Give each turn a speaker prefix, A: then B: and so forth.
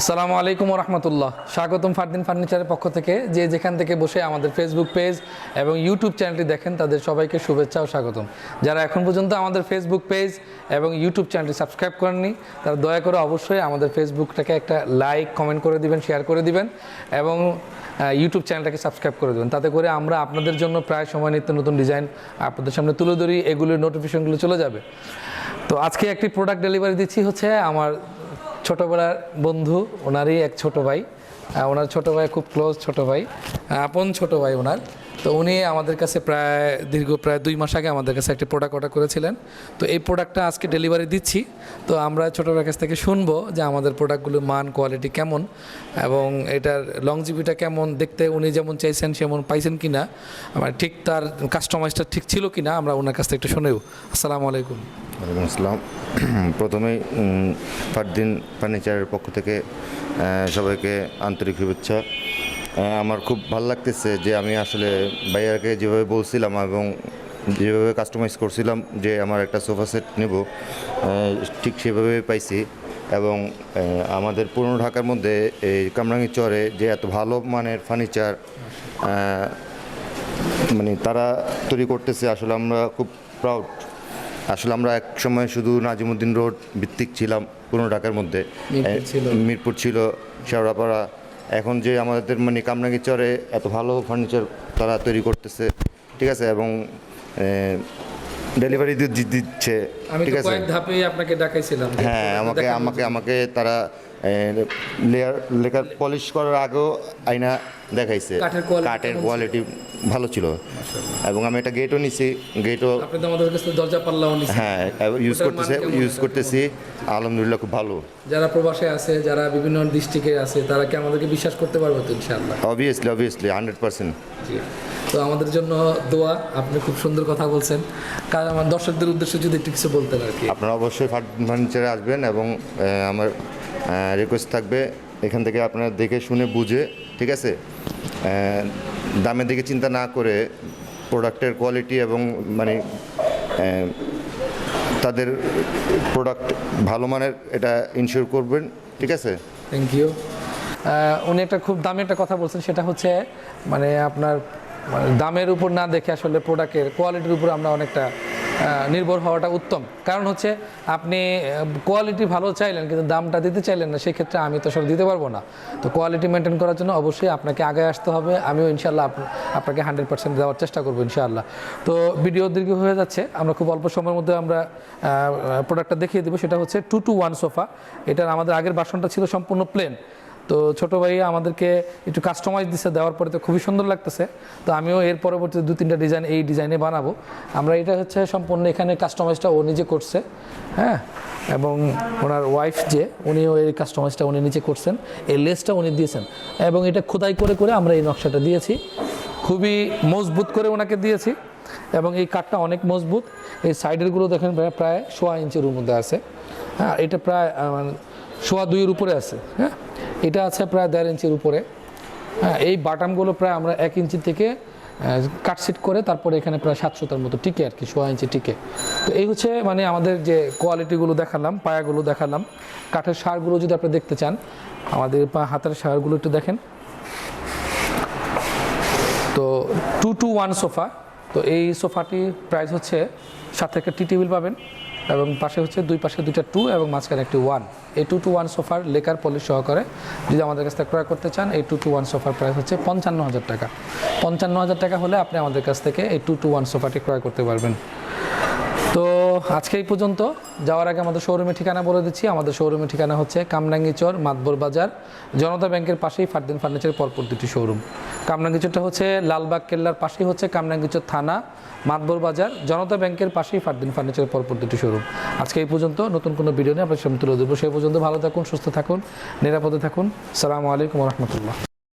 A: আসসালামু আলাইকুম রহমতুল্লাহ স্বাগতম ফারদিন ফার্নিচারের পক্ষ থেকে। যে যেখান থেকে বসে আমাদের ফেসবুক পেজ এবং ইউটিউব চ্যানেলটি দেখেন, তাদের সবাইকে শুভেচ্ছা ও স্বাগতম। যারা এখন পর্যন্ত আমাদের ফেসবুক পেজ এবং ইউটিউব চ্যানেলটি সাবস্ক্রাইব করেননি, তারা দয়া করে অবশ্যই আমাদের ফেসবুকটাকে একটা লাইক কমেন্ট করে দিবেন শেয়ার করে দিবেন এবং ইউটিউব চ্যানেলটাকে সাবস্ক্রাইব করে দেবেন। তাতে করে আমরা আপনাদের জন্য প্রায় সময় নিত্য নতুন ডিজাইন আপনাদের সামনে তুলে ধরি, এগুলোর নোটিফিকেশনগুলো চলে যাবে। তো আজকে একটি প্রোডাক্ট ডেলিভারি দিচ্ছি হচ্ছে আমার ছোটবেলার বন্ধু ওনারই এক ছোট ভাই। ওনার ছোট ভাই খুব ক্লোজ ছোট ভাই আপন ছোট ভাই ওনার। তো উনি আমাদের কাছে প্রায় দীর্ঘ প্রায় দুই মাস আগে আমাদের কাছে একটি প্রোডাক্ট অর্ডার করেছিলেন। তো এই প্রোডাক্টটা আজকে ডেলিভারি দিচ্ছি। তো আমরা ছোট কাছ থেকে শুনব যে আমাদের প্রোডাক্টগুলোর মান কোয়ালিটি কেমন এবং এটার লংজিভিটা কেমন, দেখতে উনি যেমন চাইছেন সেমন পাইছেন কি না আমার ঠিক তার কাস্টমাইজটা ঠিক ছিল কি না আমরা ওনার কাছ থেকে একটু শুনেও আসসালামু আলাইকুম।
B: ওয়ালাইকুম আসসালাম। প্রথমেই ফারদিন ফার্নিচারের পক্ষ থেকে সবাইকে আন্তরিক শুভেচ্ছা। আমার খুব ভালো লাগতেছে যে আমি আসলে ভাইয়াকে যেভাবে বলছিলাম এবং যেভাবে কাস্টমাইজ করছিলাম যে আমার একটা সোফা সেট নেব ঠিক সেভাবে পাইছি এবং আমাদের পুরনো ঢাকার মধ্যে এই কামরাঙ্গি চরে যে এত ভালো মানের ফার্নিচার মানে তারা তৈরি করতেছে, আসলে আমরা খুব প্রাউড আসলে আমরা এক সময় শুধু নাজিমুদ্দিন রোড ভিত্তিক ছিলাম। পুরনো ঢাকার মধ্যে।
A: মিরপুর ছিল।
B: এ, মিরপুর ছিল শেওড়াপাড়া। এখন যে আমাদের মানে কামরাঙ্গি চরে এত ভালো ফার্নিচার তারা তৈরি করতেছে ঠিক আছে? এবং ডেলিভারি দিচ্ছে ঠিক আছে?
A: কয়েক ধাপেই আপনাকে ডাকাইছিলাম
B: হ্যাঁ আমাকে আমাকে আমাকে তারা লেয়ার লেখার পলিশ করার আগেও আয়না দেখাইছে।
A: কাঠের
B: কোয়ালিটি ভালো ছিল। এবং আমি একটা গেটও নিছি। গেটও
A: আপনি তো আমাদের কাছে দরজা পাল্লাও
B: হ্যাঁ ইউজ করতেছে ইউজ করতেছি। আলহামদুলিল্লাহ খুব ভালো।
A: যারা প্রবাসে আছে যারা বিভিন্ন ডিস্ট্রিক্টে আছে তারা কি আমাদেরকে বিশ্বাস করতে পারবে তো ইনশাআল্লাহ?
B: অবভিয়াসলি অবভিয়াসলি হান্ড্রেড পার্সেন্ট
A: তো আমাদের জন্য দোয়া আপনি খুব সুন্দর কথা বলছেন। কারণ আমার দর্শকদের উদ্দেশ্যে যদি একটু কিছু বলতেন আর কি।
B: আপনারা অবশ্যই ফার্নিচারে আসবেন এবং আমার রিকোয়েস্ট থাকবে এখান থেকে আপনারা দেখে শুনে বুঝে, ঠিক আছে? দামের দিকে চিন্তা না করে প্রোডাক্টের কোয়ালিটি এবং মানে তাদের প্রোডাক্ট ভালো মানের এটা ইনশিওর করবেন, ঠিক আছে?
A: থ্যাংক ইউ উনি একটা খুব দামি একটা কথা বলছেন, সেটা হচ্ছে মানে আপনার মানে দামের উপর না দেখে আসলে প্রোডাক্টের কোয়ালিটির উপর আমরা অনেকটা নির্ভর হওয়াটা উত্তম। কারণ হচ্ছে আপনি কোয়ালিটি ভালো চাইলেন কিন্তু দামটা দিতে চাইলেন না, সেক্ষেত্রে আমি তো সব দিতে পারব না। তো কোয়ালিটি মেনটেন করার জন্য অবশ্যই আপনাকে আগে আসতে হবে। আমিও ইনশাল্লাহ আপ- আপনাকে হান্ড্রেড পার্সেন্ট দেওয়ার চেষ্টা করব ইনশাআল্লাহ। তো ভিডিও দীর্ঘ হয়ে যাচ্ছে। আমরা খুব অল্প সময়ের মধ্যে আমরা প্রোডাক্টটা দেখিয়ে দেবো। সেটা হচ্ছে টু টু ওয়ান সোফা এটার আমাদের আগের বাসনটা ছিল সম্পূর্ণ প্লেন তো ছোট ভাই আমাদেরকে একটু কাস্টমাইজ দিচ্ছে দেওয়ার পরে তো খুবই সুন্দর লাগতেছে। তো আমিও এর পরবর্তীতে দু, তিনটা ডিজাইন এই ডিজাইনে বানাবো। আমরা এটা হচ্ছে সম্পূর্ণ এখানে কাস্টমাইজটা ও নিজে করছে হ্যাঁ? এবং ওনার ওয়াইফ যে, উনিও এই কাস্টমাইজটা উনি নিজে করছেন। এই লেসটা উনি দিয়েছেন। এবং এটা খোদাই করে করে আমরা এই নকশাটা দিয়েছি। খুবই মজবুত করে ওনাকে দিয়েছি। এবং এই কাঠটা অনেক মজবুত। এই সাইডেরগুলো দেখেন প্রায় সোয়া ইঞ্চের মধ্যে আছে। হ্যাঁ এটা প্রায় সোয়া দুইয়ের উপরে আছে হ্যাঁ? এটা আছে প্রায় দেড় ইঞ্চির উপরে। হ্যাঁ এই বাটামগুলো প্রায় আমরা এক ইঞ্চি থেকে কাটসিট করে তারপরে এখানে প্রায় সাতশোটার মতো টিকে আর কি, সোয়া ইঞ্চি টিকে। তো এই হচ্ছে মানে আমাদের যে কোয়ালিটিগুলো দেখালাম, পায়াগুলো দেখালাম। কাঠের সারগুলো যদি আপনি দেখতে চান, আমাদের হাতের সারগুলো একটু দেখেন। তো টু টু ওয়ান সোফা তো এই সোফাটি প্রাইস হচ্ছে সাথে একটা টি টেবিল পাবেন। এবং পাশে হচ্ছে দুই পাশে দুইটা টু এবং মাঝখানে একটি ওয়ান এই টু টু ওয়ান সোফার লেকার পলিশ সহকারে যদি আমাদের কাছ থেকে ক্রয় করতে চান, এই টু টু ওয়ান সোফার প্রাইস হচ্ছে পঞ্চান্ন হাজার টাকা। পঞ্চান্ন হাজার টাকা হলে আপনি আমাদের কাছ থেকে এই টু টু ওয়ান সোফাটি ক্রয় করতে পারবেন। আজকে এই পর্যন্ত। যাওয়ার আগে আমাদের শোরুমের ঠিকানা বলে দিচ্ছি। আমাদের শোরুমের ঠিকানা হচ্ছে কামরাঙ্গি চর মাতবর বাজার। জনতা ব্যাংকের পাশেই ফারদিন ফার্নিচারের পরপর দুটি শোরুম কামরাঙ্গি চরটা হচ্ছে লালবাগ কেল্লার পাশেই হচ্ছে কামরাঙ্গি চর থানা, মাতবর বাজার। জনতা ব্যাংকের পাশেই ফারদিন ফার্নিচারের পরপর দুটি শোরুম আজকে এই পর্যন্ত। নতুন কোনো ভিডিও নিয়ে আপনার সামনে তুলে দেবো সেই পর্যন্ত ভালো থাকুন, সুস্থ থাকুন, নিরাপদে থাকুন। সালামু আলাইকুম রহমতুল্লাহ।